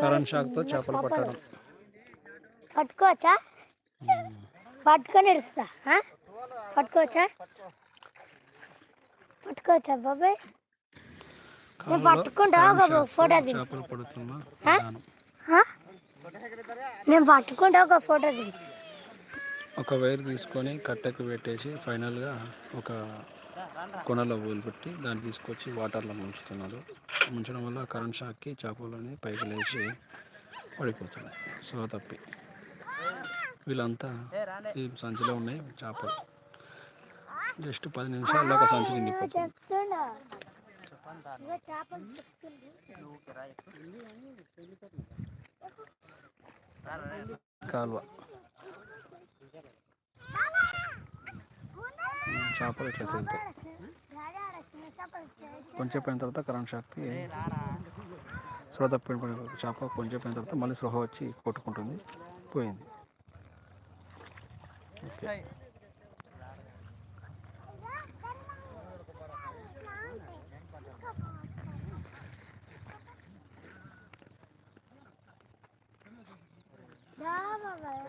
Current షాక్తో చేపలు పట్టడం పట్టుకోవచ్చా? పట్టుకొని ఇడుస్తా ఆ? పట్టుకోవచ్చా? పట్టుకోవచ్చా బాబాయ్? నేను పట్టుకుంటా ఒక ఫోటో చేపలు పడుతున్న? నేను పట్టుకుంటా ఒక ఫోటో దిగు. ఒక వైర్ తీసుకొని కట్టెకు పెట్టేసి ఫైనల్గా ఒక కొనలో పెట్టి దాన్ని తీసుకొచ్చి వాటర్లో ముంచుతున్నారు. ముంచడం వల్ల కరెంట్ షాక్కి చేపలు అనేవి పైకి లేచి పడిపోతున్నాయి. సో తప్పి. వీళ్ళంతా ఈ సంచిలో ఉన్నాయి చేపలు. జస్ట్ పది నిమిషాల్లో ఒక సంచి నిండిపోతుంది కాలువ. చేపలు ఇట్లా తిరుగుతాయి కొంచెం పోయిన తర్వాత కరెంట్ షాక్కి స్పృహ తప్పిన చేప కొంచెం పోయిన తర్వాత మళ్ళీ స్పృహ వచ్చి కొట్టుకుంటుంది. పోయింది. ఓకే. రా బాబాయ్